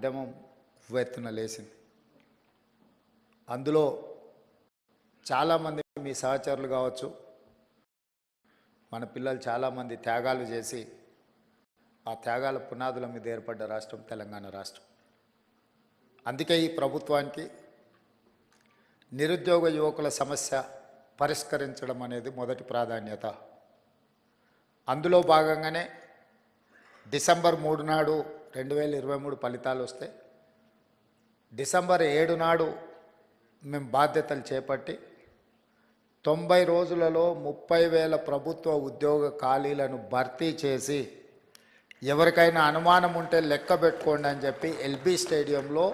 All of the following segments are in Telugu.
ఉద్యమం ఉవ్వెత్తున లేచింది. అందులో చాలామంది మీ సహచరులు కావచ్చు మన పిల్లలు చాలామంది త్యాగాలు చేసి ఆ త్యాగాల పునాదుల మీద ఏర్పడ్డ రాష్ట్రం తెలంగాణ రాష్ట్రం. అందుకే ఈ ప్రభుత్వానికి నిరుద్యోగ యువకుల సమస్య పరిష్కరించడం అనేది మొదటి ప్రాధాన్యత. అందులో భాగంగానే డిసెంబర్ మూడు నాడు రెండు వేల ఇరవై మూడు ఫలితాలు వస్తే డిసెంబర్ ఏడు నాడు మేము బాధ్యతలు చేపట్టి తొంభై రోజులలో ముప్పై వేల ప్రభుత్వ ఉద్యోగ ఖాళీలను భర్తీ చేసి ఎవరికైనా అనుమానం ఉంటే లెక్క పెట్టుకోండి అని చెప్పి ఎల్బీ స్టేడియంలో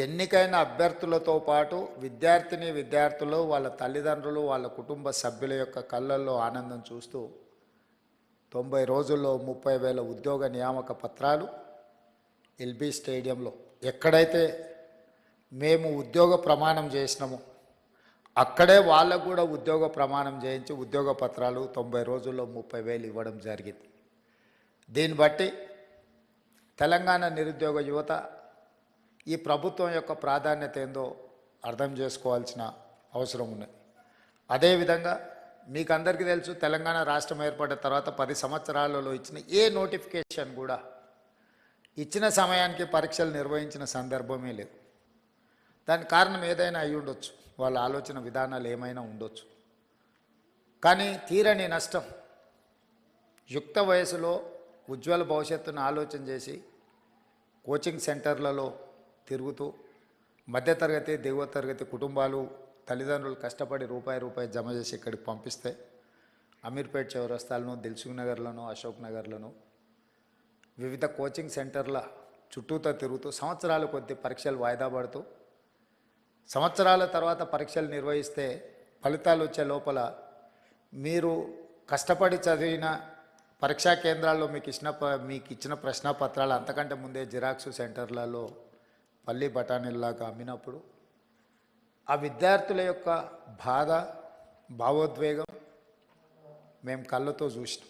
ఎన్నికైన అభ్యర్థులతో పాటు విద్యార్థిని విద్యార్థులు వాళ్ళ తల్లిదండ్రులు వాళ్ళ కుటుంబ సభ్యుల యొక్క కళ్ళల్లో ఆనందం చూస్తూ తొంభై రోజుల్లో ముప్పై వేల ఉద్యోగ నియామక పత్రాలు ఎల్బీ స్టేడియంలో. ఎక్కడైతే మేము ఉద్యోగ ప్రమాణం చేసినామో అక్కడే వాళ్ళకు కూడా ఉద్యోగ ప్రమాణం చేయించి ఉద్యోగ పత్రాలు తొంభై రోజుల్లో ముప్పై వేలు ఇవ్వడం జరిగింది. దీన్ని బట్టి తెలంగాణ నిరుద్యోగ యువత ఈ ప్రభుత్వం యొక్క ప్రాధాన్యత ఏందో అర్థం చేసుకోవాల్సిన అవసరం ఉన్నది. అదేవిధంగా మీకు అందరికీ తెలుసు తెలంగాణ రాష్ట్రం ఏర్పడిన తర్వాత పది సంవత్సరాలలో ఇచ్చిన ఏ నోటిఫికేషన్ కూడా ఇచ్చిన సమయానికి పరీక్షలు నిర్వహించిన సందర్భమే లేదు. దానికి కారణం ఏదైనా అయి ఉండొచ్చు వాళ్ళ ఆలోచన విధానాలు ఏమైనా ఉండొచ్చు. కానీ తీరని నష్టం యుక్త వయసులో ఉజ్వల భవిష్యత్తును ఆలోచన చేసి కోచింగ్ సెంటర్లలో తిరుగుతూ మధ్యతరగతి దిగువ తరగతి కుటుంబాలు తల్లిదండ్రులు కష్టపడి రూపాయి రూపాయి జమ చేసి ఇక్కడికి పంపిస్తే అమీర్పేట్ చౌరస్తాలను దిల్సుఖ్ నగర్లను అశోక్ నగర్లను వివిధ కోచింగ్ సెంటర్ల చుట్టూతో తిరుగుతూ సంవత్సరాల కొద్ది పరీక్షలు వాయిదా పడుతూ సంవత్సరాల తర్వాత పరీక్షలు నిర్వహిస్తే ఫలితాలు వచ్చే లోపల మీరు కష్టపడి చదివిన పరీక్షా కేంద్రాల్లో మీకు ఇచ్చిన ప- మీకు ఇచ్చిన ప్రశ్న పత్రాలు అంతకంటే ముందే జిరాక్స్ సెంటర్లలో పల్లి బఠానీల్లాగా అమ్మినప్పుడు ఆ విద్యార్థుల యొక్క బాధ భావోద్వేగం మేము కళ్ళతో చూసినాం.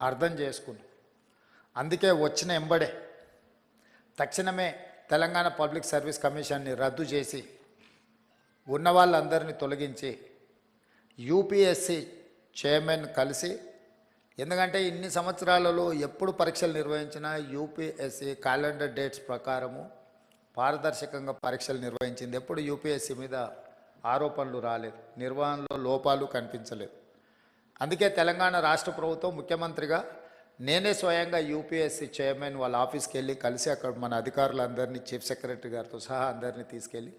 అర్థం చేసుకున్నాం. అందుకే వచ్చిన ఎంబడే తక్షణమే తెలంగాణ పబ్లిక్ సర్వీస్ కమిషన్ని రద్దు చేసి ఉన్న వాళ్ళందరినీ తొలగించి యూపీఎస్సి చైర్మన్ కలిసి ఎందుకంటే ఇన్ని సంవత్సరాలలో ఎప్పుడు పరీక్షలు నిర్వహించినా యూపీఎస్సి క్యాలెండర్ డేట్స్ ప్రకారము పారదర్శకంగా పరీక్షలు నిర్వహించింది. ఎప్పుడు యూపీఎస్సీ మీద ఆరోపణలు రాలేదు. నిర్వహణలో లోపాలు కనిపించలేదు. అందుకే తెలంగాణ రాష్ట్ర ప్రభుత్వం ముఖ్యమంత్రిగా నేనే స్వయంగా యూపీఎస్సీ చైర్మన్ వాళ్ళ ఆఫీస్కి వెళ్ళి కలిసి అక్కడ మన అధికారులందరినీ చీఫ్ సెక్రటరీ గారితో సహా అందరినీ తీసుకెళ్ళి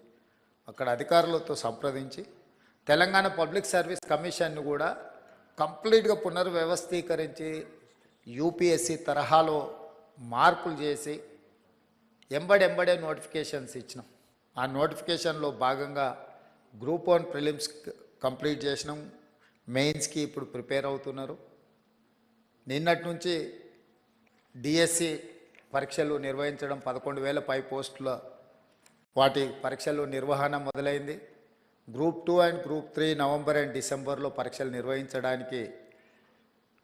అక్కడ అధికారులతో సంప్రదించి తెలంగాణ పబ్లిక్ సర్వీస్ కమిషన్ను కూడా కంప్లీట్గా పునర్వ్యవస్థీకరించి యూపీఎస్సీ తరహాలో మార్పులు చేసి ఎంబడెంబడే నోటిఫికేషన్స్ ఇచ్చినాం. ఆ నోటిఫికేషన్లో భాగంగా గ్రూప్ వన్ ప్రిలిమ్స్ కంప్లీట్ చేసినాం. మెయిన్స్కి ఇప్పుడు ప్రిపేర్ అవుతున్నారు. నిన్నటి నుంచి డిఎస్సి పరీక్షలు నిర్వహించడం పదకొండు వేల పై పోస్టుల వాటి పరీక్షలు నిర్వహణ మొదలైంది. Group two and group three November and డిసెంబర్లో పరీక్షలు నిర్వహించడానికి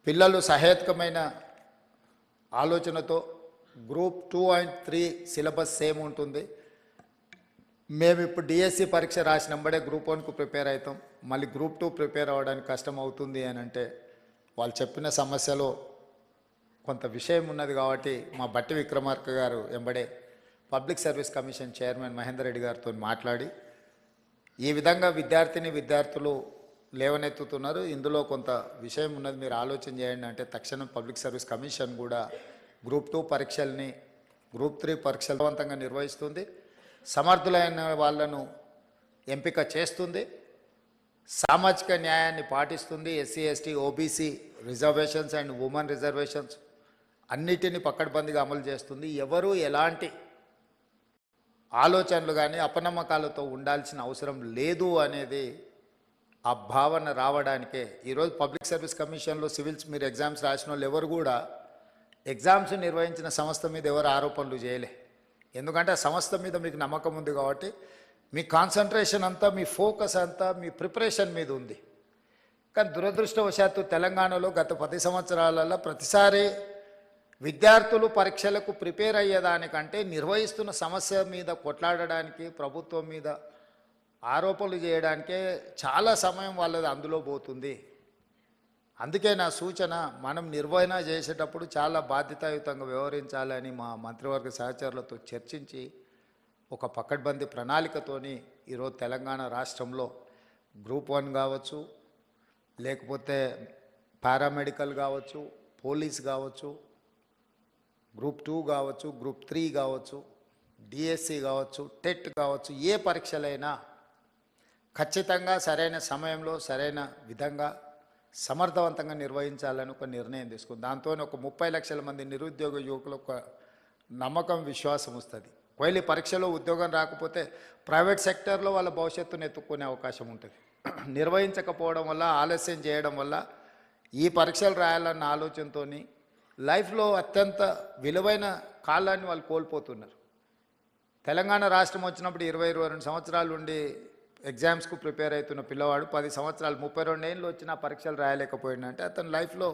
పిల్లలు సహేతుకమైన ఆలోచనతో group two and three syllabus same ఉంటుంది. మేము ఇప్పుడు డిఎస్సి పరీక్ష రాసినంబడే గ్రూప్ వన్కు ప్రిపేర్ అవుతాం. మళ్ళీ గ్రూప్ టూ ప్రిపేర్ అవ్వడానికి కష్టం అవుతుంది అని అంటే వాళ్ళు చెప్పిన సమస్యలో కొంత విషయం ఉన్నది కాబట్టి మా బట్టి విక్రమార్క గారు ఎంబడే public service commission chairman Mahender Reddy గారితో మాట్లాడి ఈ విధంగా విద్యార్థిని విద్యార్థులు లేవనెత్తుతున్నారు. ఇందులో కొంత విషయం ఉన్నది మీరు ఆలోచన చేయండి అంటే తక్షణం పబ్లిక్ సర్వీస్ కమిషన్ కూడా గ్రూప్ టూ పరీక్షల్ని గ్రూప్ త్రీ పరీక్షలవంతంగా నిర్వహిస్తుంది. సమర్థులైన వాళ్ళను ఎంపిక చేస్తుంది. సామాజిక న్యాయాన్ని పాటిస్తుంది. SC ST OBC reservations and women reservations అన్నిటిని పక్కడబందిగా అమలు చేస్తుంది. ఎవరు ఎలాంటి ఆలోచనలు కానీ అపనమ్మకాలతో ఉండాల్సిన అవసరం లేదు అనేది ఆ భావన రావడానికే ఈరోజు పబ్లిక్ సర్వీస్ కమిషన్లో సివిల్స్ మీరు ఎగ్జామ్స్ రాసిన వాళ్ళు ఎవరు కూడా ఎగ్జామ్స్ నిర్వహించిన సంస్థ మీద ఎవరు ఆరోపణలు చేయలే. ఎందుకంటే ఆ సంస్థ మీద మీకు నమ్మకం ఉంది కాబట్టి మీ కాన్సన్ట్రేషన్ అంతా మీ ఫోకస్ అంతా మీ ప్రిపరేషన్ మీద ఉంది. కానీ దురదృష్టవశాత్తు తెలంగాణలో గత పది సంవత్సరాలలో ప్రతిసారి విద్యార్థులు పరీక్షలకు ప్రిపేర్ అయ్యేదానికంటే నిర్వహిస్తున్న సమస్య మీద కొట్లాడడానికి ప్రభుత్వం మీద ఆరోపణలు చేయడానికే చాలా సమయం వాళ్ళది అందులో పోతుంది. అందుకే నా సూచన మనం నిర్వహణ చేసేటప్పుడు చాలా బాధ్యతాయుతంగా వ్యవహరించాలని మా మంత్రివర్గ సహచరులతో చర్చించి ఒక పకడ్బందీ ప్రణాళికతోని ఈరోజు తెలంగాణ రాష్ట్రంలో గ్రూప్ వన్ కావచ్చు లేకపోతే పారామెడికల్ కావచ్చు పోలీస్ కావచ్చు గ్రూప్ టూ కావచ్చు గ్రూప్ త్రీ కావచ్చు డిఎస్సి కావచ్చు టెట్ కావచ్చు ఏ పరీక్షలైనా ఖచ్చితంగా సరైన సమయంలో సరైన విధంగా సమర్థవంతంగా నిర్వహించాలని ఒక నిర్ణయం తీసుకుంది. దాంతో ఒక ముప్పై లక్షల మంది నిరుద్యోగ యువకులకు ఒక నమ్మకం విశ్వాసం వస్తుంది. ఒకవేళ పరీక్షలో ఉద్యోగం రాకపోతే ప్రైవేట్ సెక్టర్లో వాళ్ళ భవిష్యత్తును ఎత్తుక్కునే అవకాశం ఉంటుంది. నిర్వహించకపోవడం వల్ల ఆలస్యం చేయడం వల్ల ఈ పరీక్షలు రాయాలన్న ఆలోచనతో లైఫ్లో అత్యంత విలువైన కాలాన్ని వాళ్ళు కోల్పోతున్నారు. తెలంగాణ రాష్ట్రం వచ్చినప్పుడు ఇరవై ఇరవై రెండు సంవత్సరాలు ఉండి ఎగ్జామ్స్కు ప్రిపేర్ అవుతున్న పిల్లవాడు పది సంవత్సరాలు ముప్పై రెండు ఏళ్ళు వచ్చిన పరీక్షలు రాయలేకపోయిందంటే అతని లైఫ్లో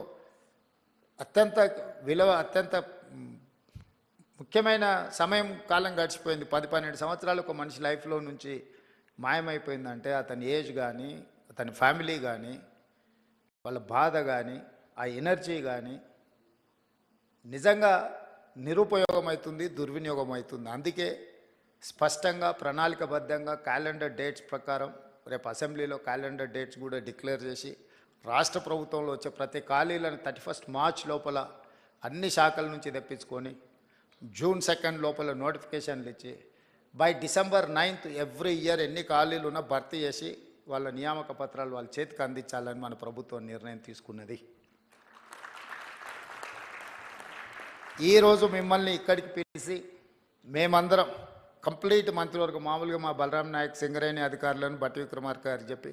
అత్యంత విలువ అత్యంత ముఖ్యమైన సమయం కాలం గడిచిపోయింది. పది పన్నెండు సంవత్సరాలు ఒక మనిషి లైఫ్లో నుంచి మాయమైపోయిందంటే అతని ఏజ్ కానీ అతని ఫ్యామిలీ కానీ వాళ్ళ బాధ కానీ ఆ ఎనర్జీ కానీ నిజంగా నిరుపయోగం అవుతుంది దుర్వినియోగం అవుతుంది అందుకే స్పష్టంగా ప్రణాళికబద్ధంగా క్యాలెండర్ డేట్స్ ప్రకారం రేపు అసెంబ్లీలో క్యాలెండర్ డేట్స్ కూడా డిక్లేర్ చేసి రాష్ట్ర ప్రభుత్వంలో వచ్చే ప్రతి ఖాళీలను థర్టీ ఫస్ట్ మార్చ్ లోపల అన్ని శాఖల నుంచి తెప్పించుకొని జూన్ సెకండ్ లోపల నోటిఫికేషన్లు ఇచ్చి by December ninth every year ఎన్ని ఖాళీలు ఉన్నా భర్తీ చేసి వాళ్ళ నియామక పత్రాలు వాళ్ళ చేతికి అందించాలని మన ప్రభుత్వం నిర్ణయం తీసుకున్నది. ఈరోజు మిమ్మల్ని ఇక్కడికి పిలిచి మేమందరం కంప్లీట్ మంత్రివర్గం మామూలుగా మా బలరాం నాయక్ సింగరేణి అధికారులను బట్టి విక్రమార్క గారు చెప్పి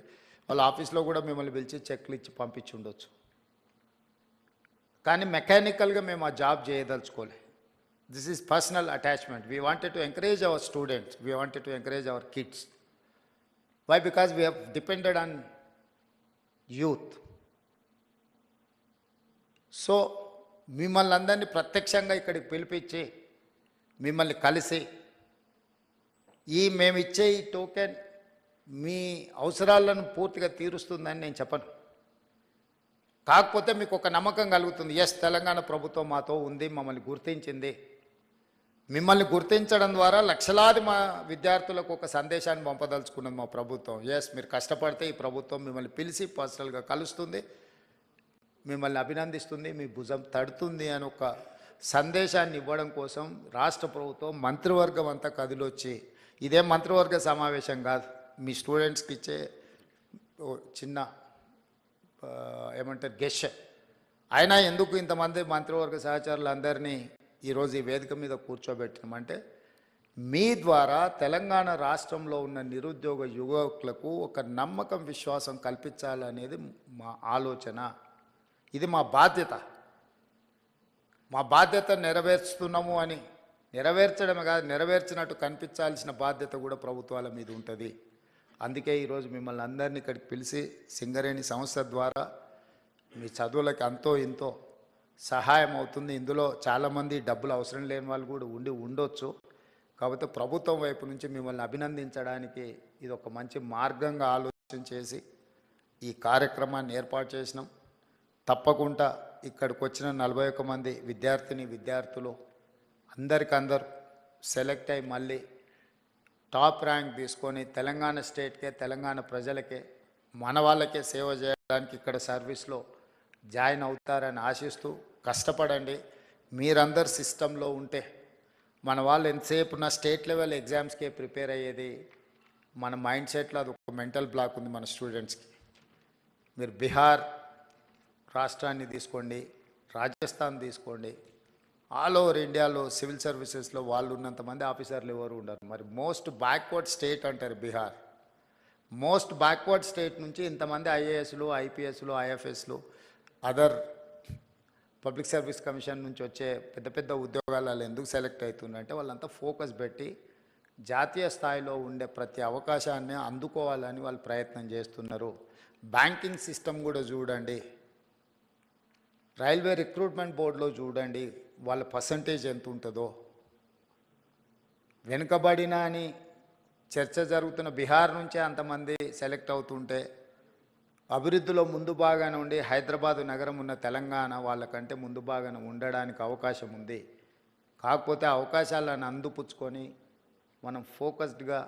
వాళ్ళ ఆఫీస్లో కూడా మిమ్మల్ని పిలిచి చెక్లు ఇచ్చి పంపించి ఉండొచ్చు. కానీ మెకానికల్గా మేము ఆ job చేయదలుచుకోలే. This is personal attachment we wanted to encourage our students we wanted to encourage our kids why because we have depended on youth so మిమ్మల్ని అందరినీ ప్రత్యక్షంగా ఇక్కడికి పిలిపించి మిమ్మల్ని కలిసి ఈ మేమిచ్చే ఈ టోకెన్ మీ అవసరాలను పూర్తిగా తీరుస్తుందని నేను చెప్పను. కాకపోతే మీకు ఒక నమ్మకం కలుగుతుంది. ఎస్ తెలంగాణ ప్రభుత్వం మాతో ఉంది మమ్మల్ని గుర్తించింది. మిమ్మల్ని గుర్తించడం ద్వారా లక్షలాది మా విద్యార్థులకు ఒక సందేశాన్ని పంపదలుచుకున్నది మా ప్రభుత్వం. ఎస్ మీరు కష్టపడితే ఈ ప్రభుత్వం మిమ్మల్ని పిలిచి పర్సనల్గా కలుస్తుంది మిమ్మల్ని అభినందిస్తుంది మీ భుజం తడుతుంది అని ఒక సందేశాన్ని ఇవ్వడం కోసం రాష్ట్ర ప్రభుత్వం మంత్రివర్గం అంతా కదిలొచ్చి ఇదే మంత్రివర్గ సమావేశం కాదు. మీ స్టూడెంట్స్కి ఇచ్చే చిన్న ఏమంటారు గెష్ అయినా ఎందుకు ఇంతమంది మంత్రివర్గ సహచరులందరినీ ఈరోజు ఈ వేదిక మీద కూర్చోబెట్టినామంటే మీ ద్వారా తెలంగాణ రాష్ట్రంలో ఉన్న నిరుద్యోగ యువకులకు ఒక నమ్మకం విశ్వాసం కల్పించాలనేది మా ఆలోచన. ఇది మా బాధ్యత. మా బాధ్యత నెరవేర్చుతున్నాము అని నెరవేర్చడమే కాదు నెరవేర్చినట్టు కనిపించాల్సిన బాధ్యత కూడా ప్రభుత్వాల మీద ఉంటుంది. అందుకే ఈరోజు మిమ్మల్ని అందరినీ ఇక్కడికి పిలిచి సింగరేణి సంస్థ ద్వారా మీ చదువులకు అంతో ఇంతో సహాయం అవుతుంది. ఇందులో చాలామంది డబ్బులు అవసరం లేని వాళ్ళు కూడా ఉండి ఉండొచ్చు. కాకపోతే ప్రభుత్వం వైపు నుంచి మిమ్మల్ని అభినందించడానికి ఇది ఒక మంచి మార్గంగా ఆలోచన చేసి ఈ కార్యక్రమాన్ని ఏర్పాటు చేసినాం. తప్పకుండా ఇక్కడికి వచ్చిన నలభై ఒక్క మంది విద్యార్థిని విద్యార్థులు అందరికందరు సెలెక్ట్ అయి మళ్ళీ టాప్ ర్యాంక్ తీసుకొని తెలంగాణ స్టేట్కే తెలంగాణ ప్రజలకే మన వాళ్ళకే సేవ చేయడానికి ఇక్కడ సర్వీస్లో జాయిన్ అవుతారని ఆశిస్తూ కష్టపడండి. మీరందరు సిస్టంలో ఉంటే మన వాళ్ళు ఎంతసేపు నా స్టేట్ లెవెల్ ఎగ్జామ్స్కే ప్రిపేర్ అయ్యేది? మన మైండ్ సెట్లో అది ఒక మెంటల్ బ్లాక్ ఉంది మన స్టూడెంట్స్కి. మీరు బీహార్ రాష్ట్రాన్ని తీసుకోండి రాజస్థాన్ తీసుకోండి ఆల్ ఓవర్ ఇండియాలో సివిల్ సర్వీసెస్లో వాళ్ళు ఉన్నంతమంది ఆఫీసర్లు ఎవరు ఉండరు. మరి మోస్ట్ బ్యాక్వర్డ్ స్టేట్ అంటారు బీహార్. మోస్ట్ బ్యాక్వర్డ్ స్టేట్ నుంచి ఇంతమంది ఐఏఎస్లు ఐపీఎస్లు ఐఎఫ్ఎస్లు అదర్ పబ్లిక్ సర్వీస్ కమిషన్ నుంచి వచ్చే పెద్ద పెద్ద ఉద్యోగాలు వాళ్ళు ఎందుకు సెలెక్ట్ అవుతుందంటే వాళ్ళంతా ఫోకస్ పెట్టి జాతీయ స్థాయిలో ఉండే ప్రతి అవకాశాన్ని అందుకోవాలని వాళ్ళు ప్రయత్నం చేస్తున్నారు. బ్యాంకింగ్ సిస్టమ్ కూడా చూడండి. రైల్వే రిక్రూట్మెంట్ బోర్డులో చూడండి. వాళ్ళ పర్సంటేజ్ ఎంత ఉంటుందో వెనుకబడిన అని చర్చ జరుగుతున్న బీహార్ నుంచే అంతమంది సెలెక్ట్ అవుతుంటే అభివృద్ధిలో ముందు భాగాన ఉండి హైదరాబాద్ నగరం ఉన్న తెలంగాణ వాళ్ళకంటే ముందు భాగాన ఉండడానికి అవకాశం ఉంది. కాకపోతే అవకాశాలను అందిపుచ్చుకొని మనం ఫోకస్డ్గా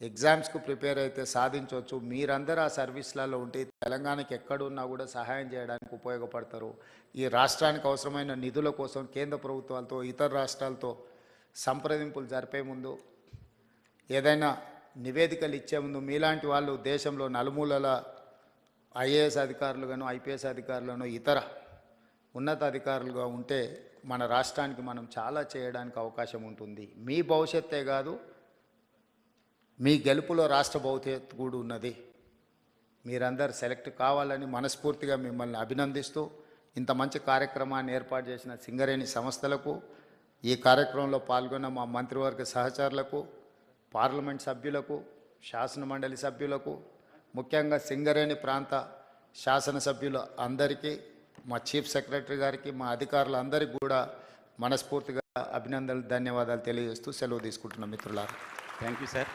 ఎగ్జామ్స్కు ప్రిపేర్ అయితే సాధించవచ్చు. మీరందరూ ఆ సర్వీస్లలో ఉంటే తెలంగాణకి ఎక్కడున్నా కూడా సహాయం చేయడానికి ఉపయోగపడతారు. ఈ రాష్ట్రానికి అవసరమైన నిధుల కోసం కేంద్ర ప్రభుత్వాలతో ఇతర రాష్ట్రాలతో సంప్రదింపులు జరిపే ముందు ఏదైనా నివేదికలు ఇచ్చే ముందు మీలాంటి వాళ్ళు దేశంలో నలుమూలల ఐఏఎస్ అధికారులుగాను ఐపీఎస్ అధికారులను ఇతర ఉన్నత అధికారులుగా ఉంటే మన రాష్ట్రానికి మనం చాలా చేయడానికి అవకాశం ఉంటుంది. మీ భవిష్యత్తే కాదు మీ గెలుపులో రాష్ట్ర భవిష్యత్తు కూడా ఉన్నది. మీరందరు సెలెక్ట్ కావాలని మనస్ఫూర్తిగా మిమ్మల్ని అభినందిస్తూ ఇంత మంచి కార్యక్రమాన్ని ఏర్పాటు చేసిన సింగరేణి సంస్థలకు ఈ కార్యక్రమంలో పాల్గొన్న మా మంత్రివర్గ సహచరులకు పార్లమెంట్ సభ్యులకు శాసన మండలి సభ్యులకు ముఖ్యంగా సింగరేణి ప్రాంత శాసనసభ్యులు అందరికీ మా చీఫ్ సెక్రటరీ గారికి మా అధికారులందరికీ కూడా మనస్ఫూర్తిగా అభినందనలు ధన్యవాదాలు తెలియజేస్తూ సెలవు తీసుకుంటున్నాం మిత్రులారా. Thank you sir.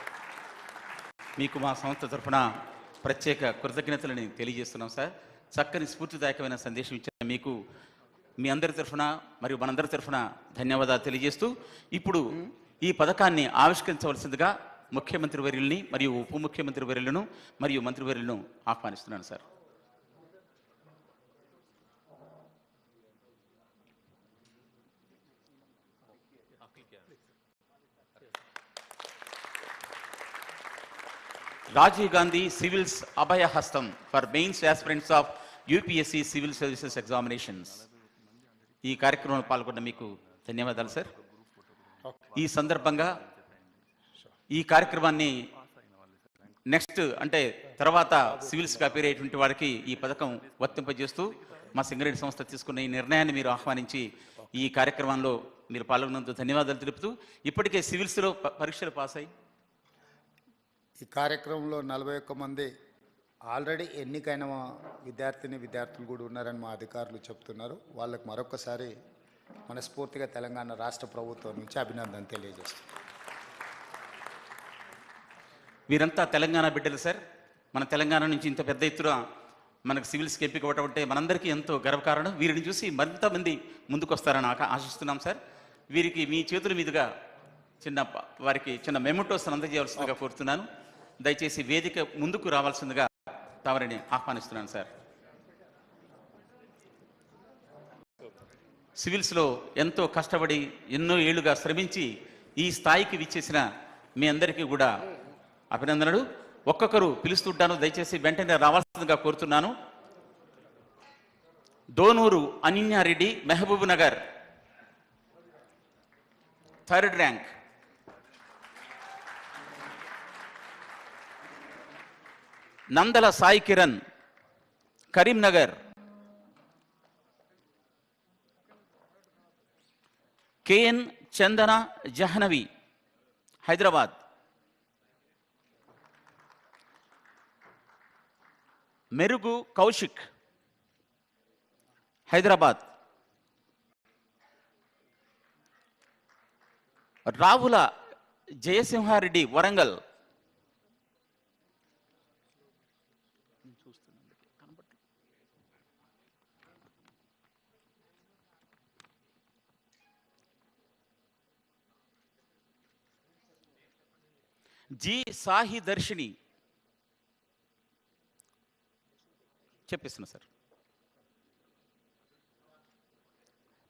మీకు మా సంస్థ తరఫున ప్రత్యేక కృతజ్ఞతలని తెలియజేస్తున్నాం సార్. చక్కని స్ఫూర్తిదాయకమైన సందేశం ఇచ్చిన మీకు. మీ అందరి తరఫున మరియు మనందరి తరఫున ధన్యవాదాలు తెలియజేస్తూ ఇప్పుడు ఈ పథకాన్ని ఆవిష్కరించవలసిందిగా ముఖ్యమంత్రి వర్యుల్ని మరియు ఉప ముఖ్యమంత్రి వర్యులను మరియు మంత్రివర్యులను ఆహ్వానిస్తున్నాను sir. Rajiv Gandhi civils Abhaya Hastam for mains aspirants of UPSC civil services examinations. ఈ కార్యక్రమంలో పాల్గొన్న మీకు ధన్యవాదాలు సార్. ఈ సందర్భంగా ఈ కార్యక్రమాన్ని నెక్స్ట్ అంటే తర్వాత సివిల్స్ అపేర్ వారికి ఈ పథకం వర్తింపజేస్తూ మా సింగరేణి సంస్థ తీసుకున్న ఈ నిర్ణయాన్ని మీరు ఆహ్వానించి ఈ కార్యక్రమంలో మీరు పాల్గొన్నందుకు ధన్యవాదాలు తెలుపుతూ ఇప్పటికే సివిల్స్లో పరీక్షలు పాస్ అయ్యి ఈ కార్యక్రమంలో నలభై ఒక్క మంది ఆల్రెడీ ఎన్నికైన విద్యార్థిని విద్యార్థులు కూడా ఉన్నారని మా అధికారులు చెప్తున్నారు. వాళ్ళకు మరొకసారి మనస్ఫూర్తిగా తెలంగాణ రాష్ట్ర ప్రభుత్వం నుంచి అభినందన తెలియజేస్తాం వీరంతా తెలంగాణ బిడ్డలు సార్. మన తెలంగాణ నుంచి ఇంత పెద్ద ఎత్తున మనకు సివిల్స్కి ఎంపిక అవ్వటం అంటే మనందరికీ ఎంతో గర్వకారణం. వీరిని చూసి మరింత మంది ముందుకు వస్తారని ఆశిస్తున్నాం సార్. వీరికి మీ చేతుల మీదుగా చిన్న వారికి చిన్న మెమోటోస్ అందజేయవలసిందిగా కోరుతున్నాను. దయచేసి వేదిక ముందుకు రావాల్సిందిగా తమరిని ఆహ్వానిస్తున్నాను సార్. సివిల్స్లో ఎంతో కష్టపడి ఎన్నో ఏళ్ళుగా శ్రమించి ఈ స్థాయికి విచ్చేసిన మీ అందరికీ కూడా అభినందనలు. ఒక్కొక్కరు పిలుస్తుంటాను దయచేసి వెంటనే రావాల్సిందిగా కోరుతున్నాను. Donuru Ananya Reddy Mahabubnagar third rank. Nandala Sai Kiran Karimnagar KN Chandana Jahnavi Hyderabad Merugu Kaushik Hyderabad Ravula Jayasimha Reddy Warangal G Sahi Darshini. చెప్పిస్తున్నా sir.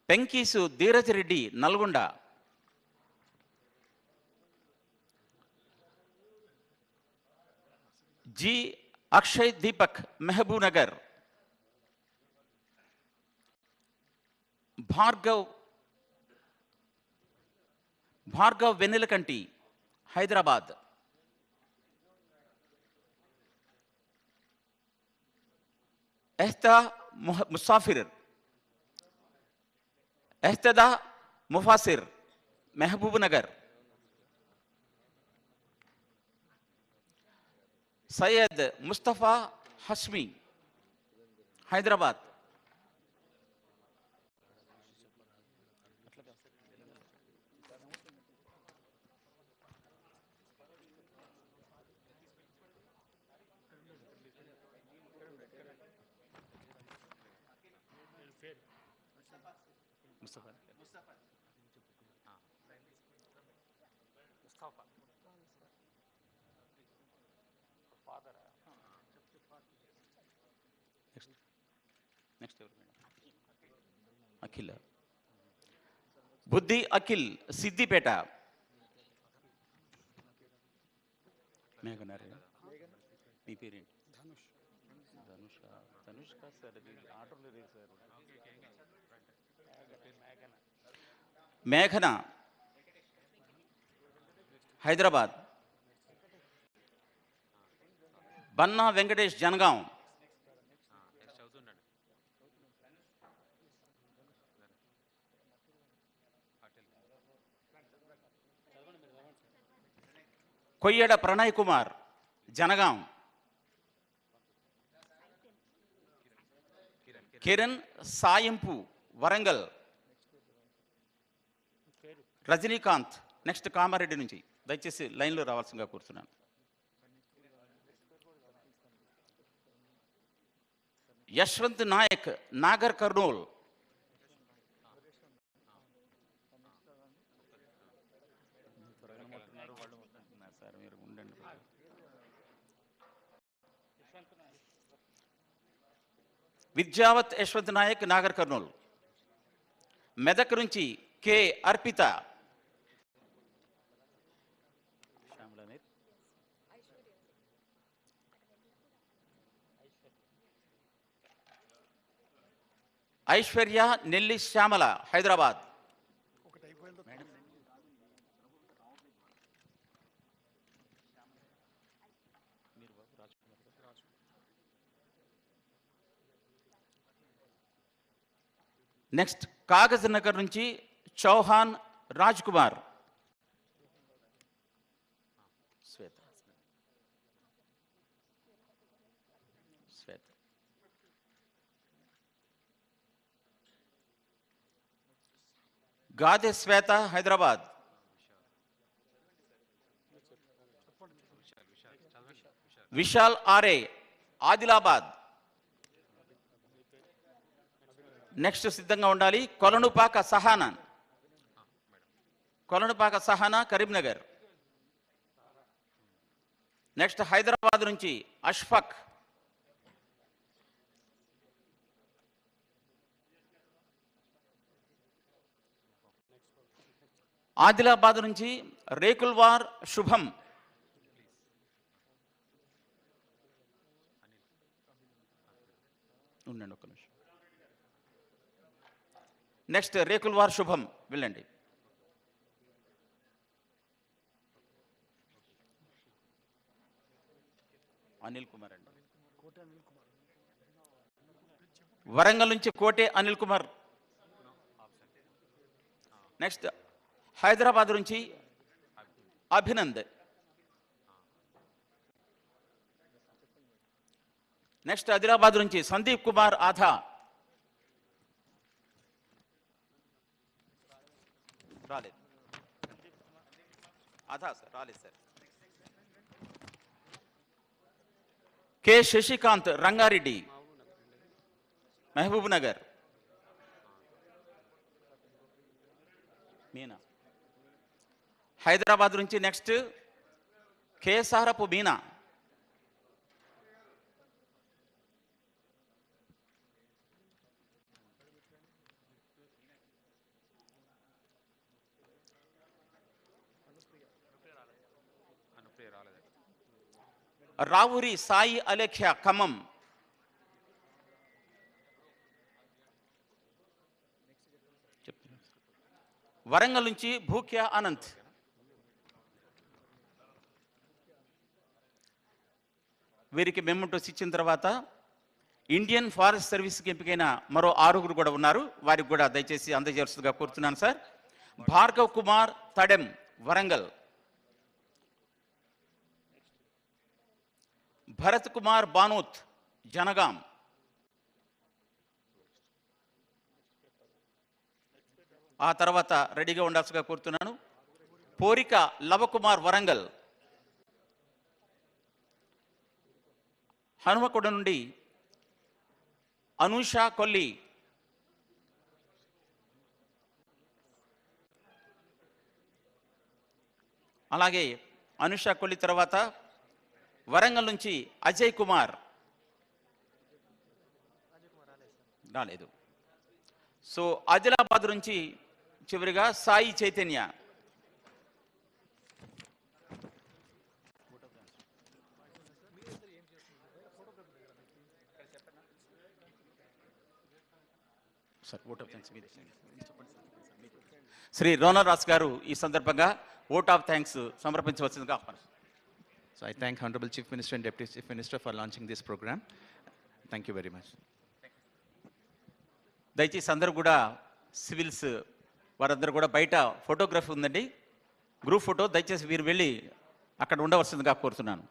Penkeesu Dheeraj Reddy Nalgonda. G Akshay Deepak Mahabubnagar Bhargav. Bhargav Vennelakanti Hyderabad. أهتا مسافر اهتدى مفاسر محبوب نگر سيد مصطفى حشمي حيدرباد Mustafa next next ఎవరు మేడం? అఖిల్ బుద్ధి అఖిల్ సిద్దిపేట మేఘనారే మీ పేరేంటి? ధనుష్। ధనుష్? ధనుష్ కాదు సార్? అది ఆర్డర్లో లేదు సార్. మేఘన హైదరాబాద్ బన్నా వెంకటేష్ జనగాం కొయ్యడ ప్రణయ్ కుమార్ జనగాం కిరణ్ సాయంపు వరంగల్ రజనీకాంత్ నెక్స్ట్ కామారెడ్డి నుంచి. దయచేసి లైన్లో రావాల్సిందిగా కూర్చున్నాను యశ్వంత్ నాయక్ నాగర్ కర్నూల్. విద్యావత్ యశ్వంత్ నాయక్ నాగర్ కర్నూల్. మెదక్ నుంచి కె. అర్పిత. ఐశ్వర్య నెల్లి శ్యామల హైదరాబాద్. నెక్స్ట్ కాగజ్ నగర్ నుంచి చౌహాన్ రాజ్ కుమార్ శ్వేత శ్వేత గాదె శ్వేత హైదరాబాద్. విశాల్ ఆరే ఆదిలాబాద్. నెక్స్ట్ సిద్ధంగా ఉండాలి. కొలనుపాక సహానా. కొలనుపాక సహానా కరీంనగర్. నెక్స్ట్ హైదరాబాద్ నుంచి అష్ఫక్. ఆదిలాబాద్ నుంచి రేకుల్వార్ శుభం. ఉండండి ఒక్క నిమిషం. నెక్స్ట్ రేకుల్వార్ శుభం వెళ్ళండి. అనిల్ కుమార్ అండి. వరంగల్ నుంచి కోటే అనిల్ కుమార్. నెక్స్ట్ హైదరాబాద్ నుంచి అభినంద్. నెక్స్ట్ ఆదిలాబాద్ నుంచి సందీప్ కుమార్ ఆధా. రాలేదు. ఆధా సార్ రాలేదు సార్. కె శశికాంత్ రంగారెడ్డి. మహబూబ్ నగర్. మీనా? హైదరాబాద్ నుంచి నెక్స్ట్ కేసారపు మీనా. రావురి సాయి అలేఖ్య ఖమ్మం. వరంగల్ నుంచి భూఖ్య అనంత్ వీరికి మెమెంటోస్ ఇచ్చిన తర్వాత ఇండియన్ ఫారెస్ట్ సర్వీస్కి ఎంపికైన మరో ఆరుగురు కూడా ఉన్నారు. వారికి కూడా దయచేసి అందజేస్తుందిగా కోరుతున్నాను సార్. భార్గవ్ కుమార్ తడెం వరంగల్. భరత్ కుమార్ బానోత్ జనగాం. ఆ తర్వాత రెడీగా ఉండాల్సిగా కోరుతున్నాను. పోరిక లవకుమార్ వరంగల్. హనుమకుడు నుండి అనూష కొల్లి. అలాగే అనుష కొల్లి తర్వాత వరంగల్ నుంచి అజయ్ కుమార్. రాలేదు. సో ఆదిలాబాద్ నుంచి చివరిగా సాయి చైతన్య. శ్రీ రోనల్ రాస్ గారు ఈ సందర్భంగా ఓట్ ఆఫ్ థ్యాంక్స్ సమర్పించవలసిందిగా ఆహ్వానిస్తున్నాను So I thank Honorable Chief Minister and Deputy Chief Minister for launching this program. Thank you very much. దయచేసి అందరూ కూడా సివిల్స్ వారందరూ కూడా బయట ఫోటోగ్రఫీ ఉందండి గ్రూప్ ఫోటో దయచేసి వీరు వెళ్ళి అక్కడ ఉండవలసిందిగా కోరుతున్నాను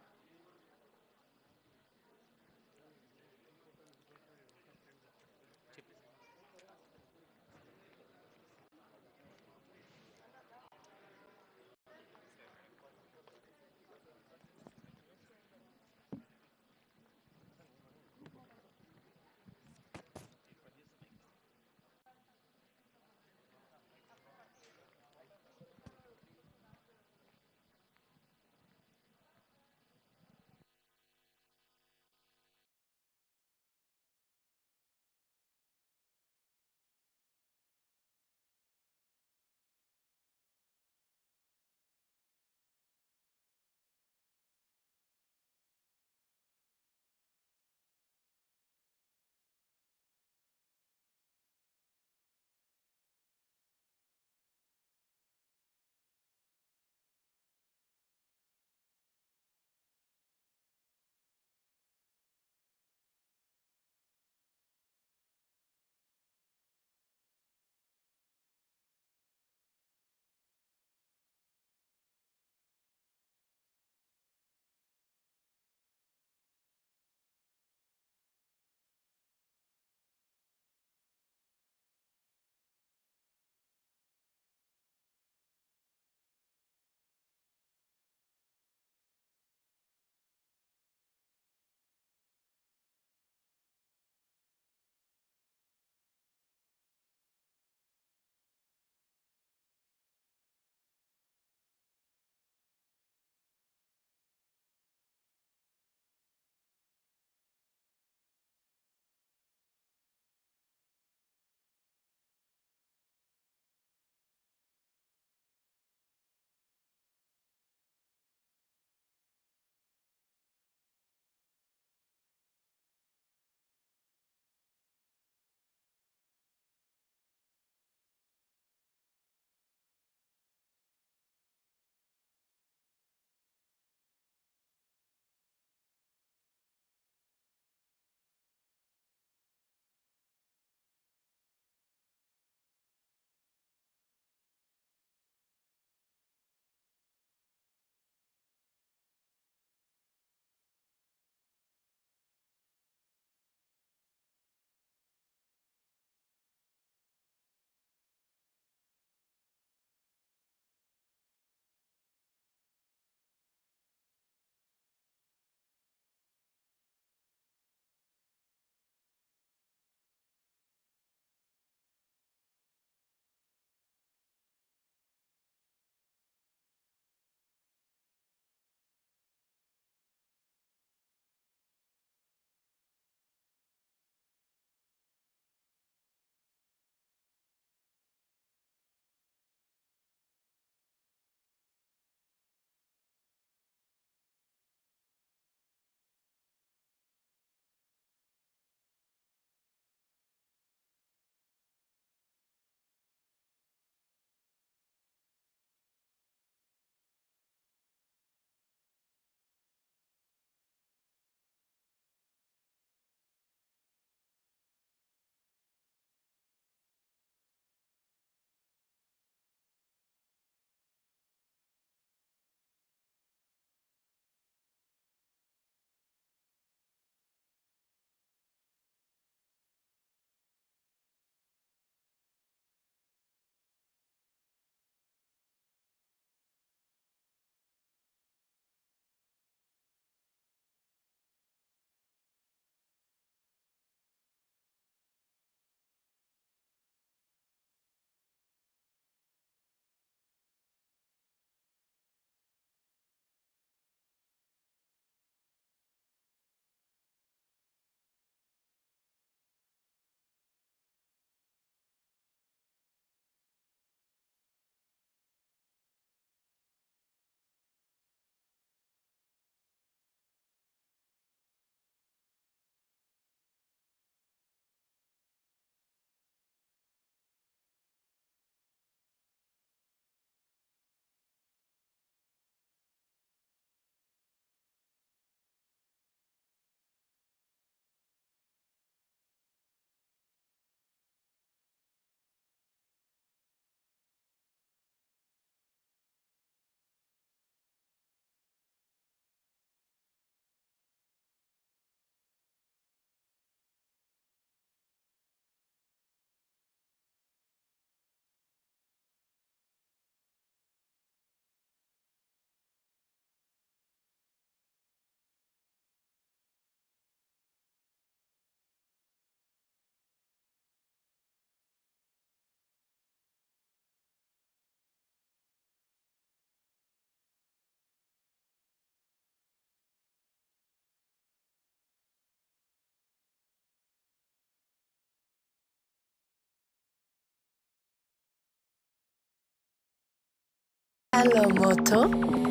Hello, Moto.